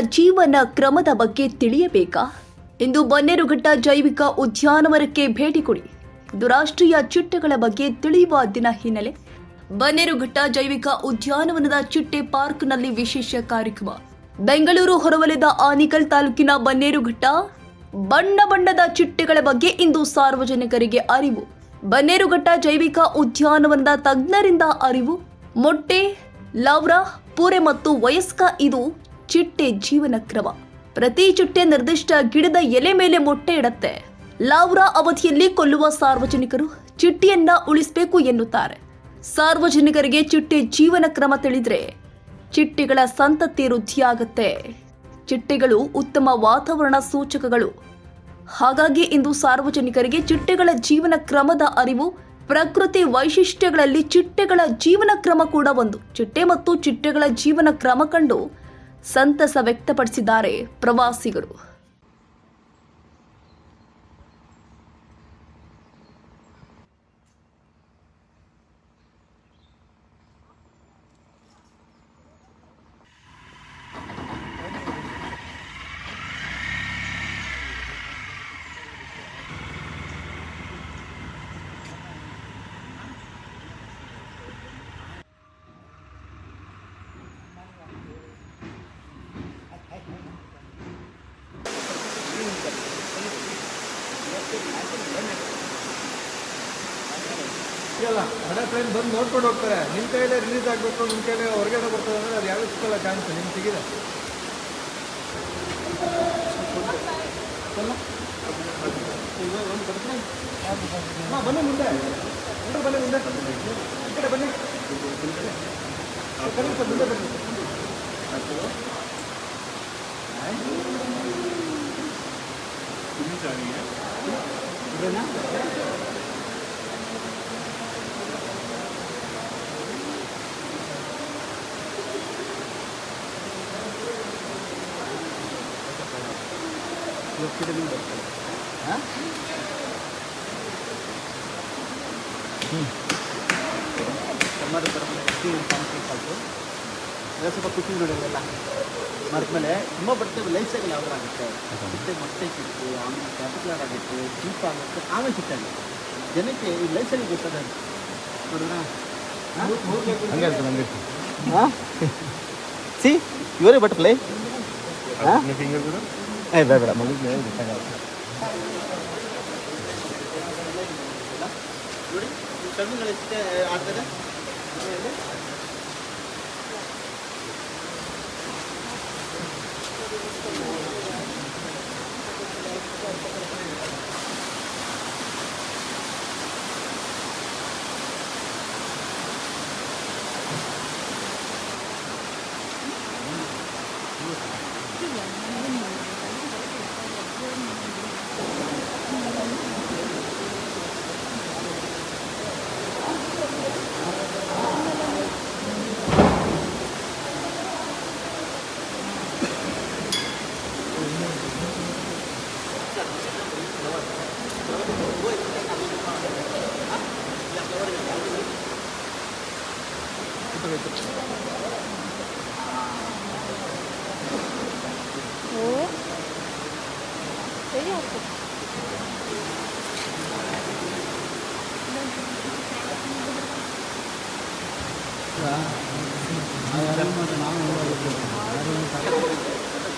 ಜೀವನ ಕ್ರಮದ ಬಗ್ಗೆ ತಿಳಿಯಬೇಕಾ? ಇಂದು ಬನ್ನೇರುಘಟ್ಟ ಜೈವಿಕ ಉದ್ಯಾನವನಕ್ಕೆ ಭೇಟಿ ಕೊಡಿ. ರಾಷ್ಟ್ರೀಯ ಚಿಟ್ಟೆಗಳ ಬಗ್ಗೆ ತಿಳಿಯುವ ದಿನ ಹಿನ್ನೆಲೆ ಬನ್ನೇರುಘಟ್ಟ ಜೈವಿಕ ಉದ್ಯಾನವನದ ಚಿಟ್ಟೆ ಪಾರ್ಕ್ನಲ್ಲಿ ವಿಶೇಷ ಕಾರ್ಯಕ್ರಮ. ಬೆಂಗಳೂರು ಹೊರವಲಯದ ಆನಿಕಲ್ ತಾಲೂಕಿನ ಬನ್ನೇರುಘಟ್ಟ ಬಣ್ಣ ಬಣ್ಣದ ಚಿಟ್ಟೆಗಳ ಬಗ್ಗೆ ಇಂದು ಸಾರ್ವಜನಿಕರಿಗೆ ಅರಿವು. ಬನ್ನೇರುಘಟ್ಟ ಜೈವಿಕ ಉದ್ಯಾನವನದ ತಜ್ಞರಿಂದ ಅರಿವು. ಮೊಟ್ಟೆ, ಲವ್ರ, ಪೂರೆ ಮತ್ತು ವಯಸ್ಕ ಇದು ಚಿಟ್ಟೆ ಜೀವನ ಕ್ರಮ. ಪ್ರತಿ ಚಿಟ್ಟೆ ನಿರ್ದಿಷ್ಟ ಗಿಡದ ಎಲೆ ಮೇಲೆ ಮೊಟ್ಟೆ ಇಡತ್ತೆ. ಲಾವ್ರಾ ಅವಧಿಯಲ್ಲಿ ಕೊಲ್ಲುವ ಸಾರ್ವಜನಿಕರು ಚಿಟ್ಟೆಯನ್ನ ಉಳಿಸಬೇಕು ಎನ್ನುತ್ತಾರೆ. ಸಾರ್ವಜನಿಕರಿಗೆ ಚಿಟ್ಟೆ ಜೀವನ ಕ್ರಮ ತಿಳಿದ್ರೆ ಚಿಟ್ಟೆಗಳ ಸಂತತಿ ವೃದ್ಧಿಯಾಗತ್ತೆ. ಚಿಟ್ಟೆಗಳು ಉತ್ತಮ ವಾತಾವರಣ ಸೂಚಕಗಳು. ಹಾಗಾಗಿ ಇಂದು ಸಾರ್ವಜನಿಕರಿಗೆ ಚಿಟ್ಟೆಗಳ ಜೀವನ ಕ್ರಮದ ಅರಿವು, ಪ್ರಕೃತಿ ವೈಶಿಷ್ಟ್ಯಗಳಲ್ಲಿ ಚಿಟ್ಟೆಗಳ ಜೀವನ ಕ್ರಮ ಕೂಡ ಒಂದು. ಚಿಟ್ಟೆ ಮತ್ತು ಚಿಟ್ಟೆಗಳ ಜೀವನ ಕ್ರಮ ಕಂಡು ಸಂತಸ ವ್ಯಕ್ತಪಡಿಸಿದ್ದಾರೆ ಪ್ರವಾಸಿಗರು. ಸಿಗಲ್ಲ ಹಣ ಟ್ರೈನ್ ಬಂದು ನೋಡ್ಕೊಂಡು ಹೋಗ್ತಾರೆ. ನಿಮ್ಮ ಕೈಲೇ ರಿಲೀಸ್ ಆಗಬೇಕು ನಿಮ್ಮ ಕೈಯಲ್ಲೇ ಹೊರಗಡೆ ಬರ್ತದೆ ಅಂದರೆ ಅದು ಯಾವ್ದು ಸಿಕ್ಕಲ್ಲ ಚಾನ್ಸ್ ನಿಮ್ಗೆ ಸಿಗಿದೆ ಹಾಂ ಬನ್ನಿ ಮುಂದೆ. ಎಲ್ಲರೂ ಬನ್ನಿ ಮುಂದೆ. ಈ ಕಡೆ ಬನ್ನಿ. ಬನ್ನಿ ಸರ್ ಮುಂದೆ ಬನ್ನಿ. ಟೊಮಾಟೊ ಬರೋದು ಸ್ವಲ್ಪ ಸ್ವಲ್ಪ ಕುಕಿಂಗ್ ನೋಡಿರಲ್ಲ ಮಾಡಿದ್ಮೇಲೆ ತುಂಬ ಬರ್ತೇವೆ ಲೈಫ್ ಸೈಕಲ್ ಯಾವ ಥರ ಆಗುತ್ತೆ ಮತ್ತೆ ಮೊಟ್ಟೆ ಸಿಕ್ತು ಆಮೇಲೆ ಕ್ಯಾಪಿಟಲ್ ಆಗುತ್ತೆ ಚೀಪ್ ಆಗುತ್ತೆ ಆಮೇಲೆ ಜನಕ್ಕೆ ಈ ಲೈಫ್ ಸೈಕಲ್ ಗೊತ್ತದ ನೋಡೋಣ ಹಾಂ? ಸಿ ಯುವರ್ ಬಟರ್ಫ್ಲೈ ಹಾಂ ಏ ಬೇಡ ಬೇಡ ಮಗುಗೆ ನೋಡಿ ಕಣ್ಣುಗಳು ಎಷ್ಟೇ ಆಗ್ತದೆ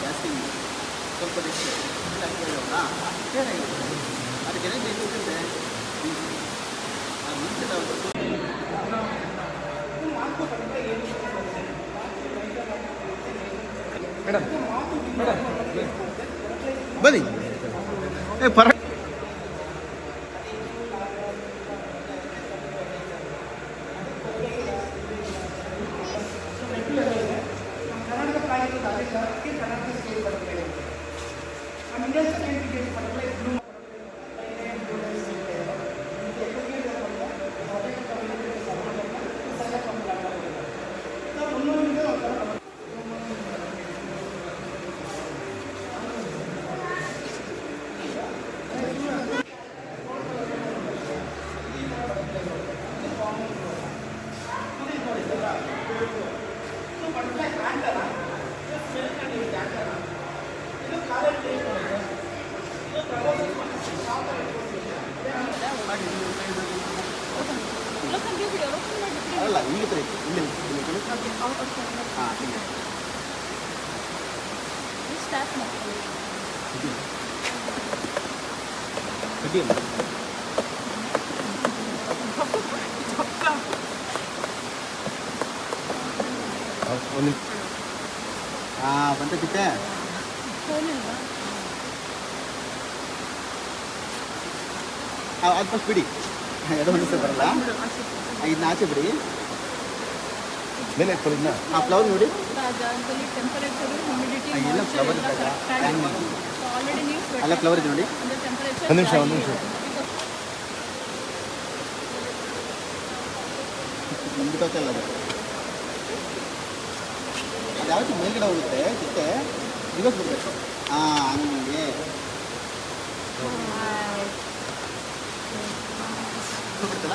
ಜಾಸ್ತಿ ಸ್ವಲ್ಪ ಅದಕ್ಕೆ ಏನಿದೆ ಮುಂಚೆ ಮೇಡಮ್ ಮೇಡಮ್ ಬನ್ನಿ. ಏ ಪರ ಬಟರ್ಫ್ಲೈ ಪ್ಯಾಂಟ್ ಅಲ್ಲ ಅಲ್ಲ ಈಗ ತರ ಇತ್ತು ಇಲ್ಲಿ ಇಲ್ಲಿ ಕೊಡು. ಹಾಂ ಇಲ್ಲ ಕಡ್ಡಿ ಇಲ್ಲ. ಒಂದು ಹಾಂ ಬಂತ ಚಿಟ್ಟೆ ಹಾಂ ಅದು ಫಸ್ಟ್ ಬಿಡಿ ಎರಡು ಒಂದು ಸಲ ಬರಲ್ಲ ಇದನ್ನ ಆಚೆ ಬಿಡಿ ಮೇಲೆ ಇಟ್ಕೊಳ್ಳಿದ್ನ ಹಾಂ ಫ್ಲವರ್ ನೋಡಿ. ಹ್ಯೂಮಿಡಿಟಿ ಎಲ್ಲ ಇದ್ದಾಗ ಮಾಡಿ. ಅಲ್ಲ ಫ್ಲವರ್ ಇದೆ ನೋಡಿ. ಒಂದು ನಿಮಿಷ ಒಂದು ನಿಮಿಷ. ಬಂದ್ಬಿಟ್ಟಲ್ಲ ಅದು. ಅದು ಯಾವತ್ತು ಮೇಲ್ಗಡೆ ಹೋಗುತ್ತೆ ಜೊತೆ ಇವತ್ತು ಬಿಡಬೇಕು. ಹಾಂ ಹಂಗೆ. ಬಿಡ್ತಲ್ಲ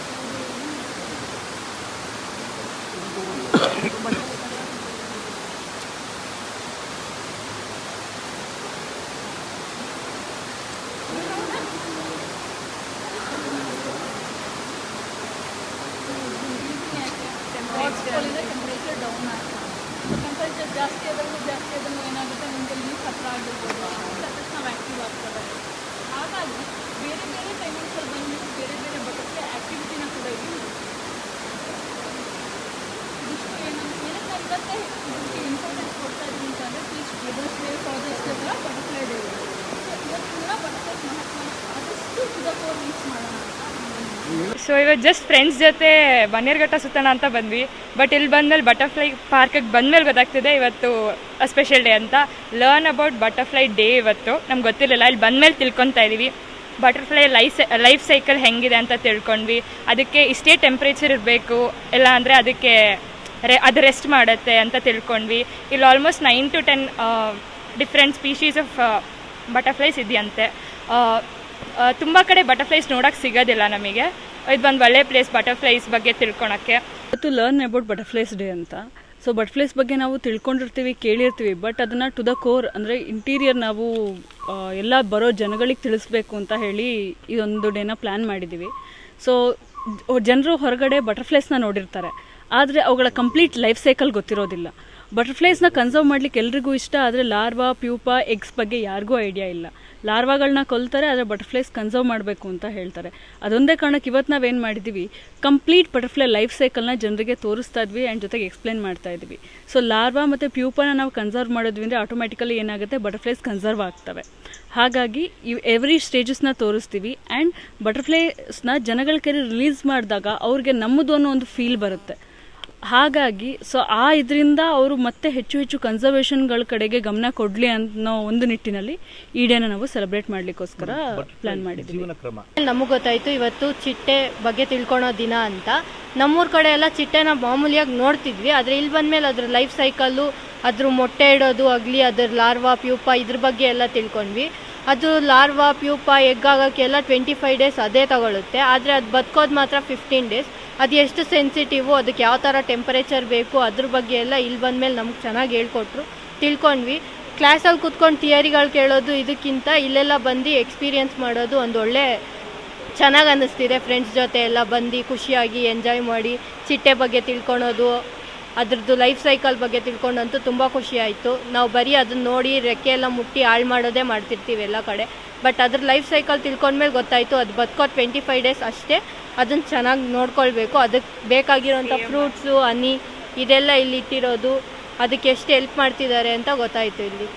ಟೆಂಪರೇಚರ್ ಡೌನ್ ಆಗ್ತದೆ ಟೆಂಪರೇಚರ್ ಜಾಸ್ತಿ ಆದಂಗೆ ಜಾಸ್ತಿ ಆದಂಗೆ ಏನಾಗುತ್ತೆ ನಿಮಗೆ ಲೀಕ್ ಹತ್ರ ಆಗಿರ್ಬೋದು ತಕ್ಷಣ ಆ್ಯಕ್ಟಿವ್ ಆಗ್ತದೆ ಹಾಗಾಗಿ ಬೇರೆ ಬೇರೆ ಟೈಮಿಂಗ್ಸಲ್ಲಿ ಬಂದು ನೀವು ಬೇರೆ ಬೇರೆ ಬಟರ್ಫ್ಲೈ ಆ್ಯಕ್ಟಿವಿಟಿನ ಕೂಡ ಇಲ್ಲಿ ಇದಿಷ್ಟು ಏನಂತ ಏನಕ್ಕೆ ಇವತ್ತೇ ಇದಕ್ಕೆ ಇಂಪಾರ್ಟೆನ್ಸ್ ಕೊಡ್ತಾ ಇದ್ದೀನಿ ಅಂತಂದರೆ please brothers day fathers day ಕೂಡ ಬಟರ್ಫ್ಲೈ ಡೇ ಇದೆ ಸೊ ಇವತ್ತು ಕೂಡ ಬಟರ್ಫ್ಲೈ ಮಹತ್ವನ ಆದಷ್ಟು ಟು ದ ಕೋರ್ ರೀಚ್ ಮಾಡೋಣ ಅಂತ ನಾನು ಸೊ ಇವಾಗ ಜಸ್ಟ್ ಫ್ರೆಂಡ್ಸ್ ಜೊತೆ ಬನ್ನೇರ್ಘಟ್ಟ ಸುತ್ತಣ ಅಂತ ಬಂದ್ವಿ. ಬಟ್ ಇಲ್ಲಿ ಬಂದಮೇಲೆ ಬಟರ್ಫ್ಲೈ ಪಾರ್ಕಿಗೆ ಬಂದಮೇಲೆ ಗೊತ್ತಾಗ್ತಿದೆ ಇವತ್ತು ಸ್ಪೆಷಲ್ ಡೇ ಅಂತ. ಲರ್ನ್ ಅಬೌಟ್ ಬಟರ್ಫ್ಲೈ ಡೇ ಇವತ್ತು. ನಮ್ಗೆ ಗೊತ್ತಿರಲಿಲ್ಲ. ಇಲ್ಲಿ ಬಂದಮೇಲೆ ತಿಳ್ಕೊತಾ ಇದೀವಿ. ಬಟರ್ಫ್ಲೈ ಲೈಫ್ ಲೈಫ್ ಸೈಕಲ್ ಹೆಂಗಿದೆ ಅಂತ ತಿಳ್ಕೊಂಡ್ವಿ. ಅದಕ್ಕೆ ಇಷ್ಟೇ ಟೆಂಪ್ರೇಚರ್ ಇರಬೇಕು. ಇಲ್ಲ ಅಂದರೆ ಅದಕ್ಕೆ ರೆ ಅದು ರೆಸ್ಟ್ ಮಾಡುತ್ತೆ ಅಂತ ತಿಳ್ಕೊಂಡ್ವಿ. ಇಲ್ಲಿ almost nine to ten different species of butterflies ಇದೆಯಂತೆ. ತುಂಬ ಕಡೆ ಬಟರ್ಫ್ಲೈಸ್ ನೋಡೋಕ್ಕೆ ಸಿಗೋದಿಲ್ಲ ನಮಗೆ. ಇದು ಒಂದು ಒಳ್ಳೆ ಪ್ಲೇಸ್ ಬಟರ್ಫ್ಲೈಸ್ ಬಗ್ಗೆ ತಿಳ್ಕೊಳಕ್ಕೆ. ಇವತ್ತು ಲರ್ನ್ ಅಬೌಟ್ ಬಟರ್ಫ್ಲೈಸ್ ಡೇ ಅಂತ. ಸೊ ಬಟರ್ಫ್ಲೈಸ್ ಬಗ್ಗೆ ನಾವು ತಿಳ್ಕೊಂಡಿರ್ತೀವಿ, ಕೇಳಿರ್ತೀವಿ ಬಟ್ ಅದನ್ನು ಟು ದ ಕೋರ್ ಅಂದರೆ ಇಂಟೀರಿಯರ್ ನಾವು ಎಲ್ಲ ಬರೋ ಜನಗಳಿಗೆ ತಿಳಿಸ್ಬೇಕು ಅಂತ ಹೇಳಿ ಇದೊಂದು ಡೇನ ಪ್ಲ್ಯಾನ್ ಮಾಡಿದ್ದೀವಿ ಸೊ ಜನರು ಹೊರಗಡೆ ಬಟರ್ಫ್ಲೈಸ್ನ ನೋಡಿರ್ತಾರೆ. ಆದರೆ ಅವುಗಳ ಕಂಪ್ಲೀಟ್ ಲೈಫ್ ಸೈಕಲ್ ಗೊತ್ತಿರೋದಿಲ್ಲ. ಬಟರ್ಫ್ಲೈಸ್ನ ಕನ್ಸರ್ವ್ ಮಾಡ್ಲಿಕ್ಕೆ ಎಲ್ರಿಗೂ ಇಷ್ಟ, ಆದರೆ ಲಾರ್ವಾ, ಪ್ಯೂಪಾ, ಎಗ್ಸ್ ಬಗ್ಗೆ ಯಾರಿಗೂ ಐಡಿಯಾ ಇಲ್ಲ. ಲಾರ್ವಾಗಳನ್ನ ಕೊಲ್ತಾರೆ, ಆದರೆ ಬಟರ್ಫ್ಲೈಸ್ ಕನ್ಸರ್ವ್ ಮಾಡಬೇಕು ಅಂತ ಹೇಳ್ತಾರೆ. ಅದೊಂದೇ ಕಾರಣಕ್ಕೆ ಇವತ್ತು ನಾವೇನು ಮಾಡಿದ್ದೀವಿ ಕಂಪ್ಲೀಟ್ ಬಟರ್ಫ್ಲೈ ಲೈಫ್ ಸೈಕಲ್ನ ಜನರಿಗೆ ತೋರಿಸ್ತಾ ಇದ್ವಿ ಆ್ಯಂಡ್ ಜೊತೆಗೆ ಎಕ್ಸ್ಪ್ಲೇನ್ ಮಾಡ್ತಾ ಇದ್ವಿ. ಸೊ ಲಾರ್ವಾ ಮತ್ತು ಪ್ಯೂಪನ ನಾವು ಕನ್ಸರ್ವ್ ಮಾಡಿದ್ವಿ ಅಂದರೆ ಆಟೋಮೆಟಿಕಲಿ ಏನಾಗುತ್ತೆ? ಬಟರ್ಫ್ಲೈಸ್ ಕನ್ಸರ್ವ್ ಆಗ್ತವೆ. ಹಾಗಾಗಿ ಇವ್ ಎವ್ರಿ ಸ್ಟೇಜಸ್ನ ತೋರಿಸ್ತೀವಿ ಆ್ಯಂಡ್ ಬಟರ್ಫ್ಲೈಸ್ನ ಜನಗಳ ಕೈಲಿ ರಿಲೀಸ್ ಮಾಡಿದಾಗ ಅವ್ರಿಗೆ ನಮ್ಮದು ಅನ್ನೋ ಒಂದು ಫೀಲ್ ಬರುತ್ತೆ. ಹಾಗಾಗಿ ಸೊ ಆ ಇದರಿಂದ ಅವರು ಮತ್ತೆ ಹೆಚ್ಚು ಹೆಚ್ಚು ಕನ್ಸರ್ವೇಷನ್ಗಳ ಕಡೆಗೆ ಗಮನ ಕೊಡಲಿ ಅನ್ನೋ ಒಂದು ನಿಟ್ಟಿನಲ್ಲಿ ಈ ಡೇನ ನಾವು ಸೆಲೆಬ್ರೇಟ್ ಮಾಡಲಿಕ್ಕೋಸ್ಕರ ಪ್ಲಾನ್ ಮಾಡಿದ್ವಿ ನಮಗೆ ಗೊತ್ತಾಯ್ತು ಇವತ್ತು ಚಿಟ್ಟೆ ಬಗ್ಗೆ ತಿಳ್ಕೊಳೋ ದಿನ ಅಂತ. ನಮ್ಮೂರ ಕಡೆ ಎಲ್ಲ ಚಿಟ್ಟೆನ ಮಾಮೂಲಿಯಾಗಿ ನೋಡ್ತಿದ್ವಿ ಆದರೆ ಇಲ್ಲಿ ಬಂದಮೇಲೆ ಅದ್ರ ಲೈಫ್ ಸೈಕಲ್ಲು ಅದ್ರ ಮೊಟ್ಟೆ ಇಡೋದು ಆಗಲಿ ಅದ್ರ ಲಾರ್ವಾ ಪ್ಯೂಪ ಇದ್ರ ಬಗ್ಗೆ ಎಲ್ಲ ತಿಳ್ಕೊಂಡ್ವಿ. ಅದು ಲಾರ್ವಾ ಪ್ಯೂಪ ಎಗ್ ಆಗೋಕ್ಕೆಲ್ಲ ಟ್ವೆಂಟಿ ಫೈವ್ ಡೇಸ್ ಅದೇ ತಗೊಳುತ್ತೆ ಆದರೆ ಅದು ಬದುಕೋದು ಮಾತ್ರ ಫಿಫ್ಟೀನ್ ಡೇಸ್ ಅದು ಎಷ್ಟು ಸೆನ್ಸಿಟಿವು ಅದಕ್ಕೆ ಯಾವ ಥರ ಟೆಂಪರೇಚರ್ ಬೇಕು, ಅದ್ರ ಬಗ್ಗೆ ಎಲ್ಲ ಇಲ್ಲಿ ಬಂದಮೇಲೆ ನಮ್ಗೆ ಚೆನ್ನಾಗಿ ಹೇಳ್ಕೊಟ್ರು. ತಿಳ್ಕೊಂಡ್ವಿ. ಕ್ಲಾಸಲ್ಲಿ ಕೂತ್ಕೊಂಡು ಥಿಯರಿಗಳು ಕೇಳೋದು ಇದಕ್ಕಿಂತ ಇಲ್ಲೆಲ್ಲ ಬಂದು ಎಕ್ಸ್ಪೀರಿಯನ್ಸ್ ಮಾಡೋದು ಒಂದು ಒಳ್ಳೆ ಚೆನ್ನಾಗಿ ಅನ್ನಿಸ್ತಿದೆ. ಫ್ರೆಂಡ್ಸ್ ಜೊತೆ ಎಲ್ಲ ಬಂದು ಖುಷಿಯಾಗಿ ಎಂಜಾಯ್ ಮಾಡಿ, ಚಿಟ್ಟೆ ಬಗ್ಗೆ ತಿಳ್ಕೊಳೋದು. ಅದ್ರದ್ದು ಲೈಫ್ ಸೈಕಲ್ ಬಗ್ಗೆ ತಿಳ್ಕೊಂಡಂತೂ ತುಂಬ ಖುಷಿ ಆಯಿತು. ನಾವು ಬರೀ ಅದನ್ನ ನೋಡಿ ರೆಕ್ಕೆ ಎಲ್ಲ ಮುಟ್ಟಿ ಹಾಳು ಮಾಡೋದೇ ಮಾಡ್ತಿರ್ತೀವಿ ಎಲ್ಲ ಕಡೆ. ಬಟ್ ಅದ್ರ ಲೈಫ್ ಸೈಕಲ್ ತಿಳ್ಕೊಂಡ್ಮೇಲೆ ಗೊತ್ತಾಯಿತು ಅದು ಬದುಕೋ ಟ್ವೆಂಟಿ ಫೈವ್ ಡೇಸ್ ಅಷ್ಟೇ. ಅದನ್ನು ಚೆನ್ನಾಗಿ ನೋಡ್ಕೊಳ್ಬೇಕು. ಅದಕ್ಕೆ ಬೇಕಾಗಿರೋಂಥ ಫ್ರೂಟ್ಸು ಹನಿ ಇದೆಲ್ಲ ಇಲ್ಲಿ ಇಟ್ಟಿರೋದು. ಅದಕ್ಕೆ ಎಷ್ಟು ಹೆಲ್ಪ್ ಮಾಡ್ತಿದ್ದಾರೆ ಅಂತ ಗೊತ್ತಾಯಿತು ಇಲ್ಲಿ.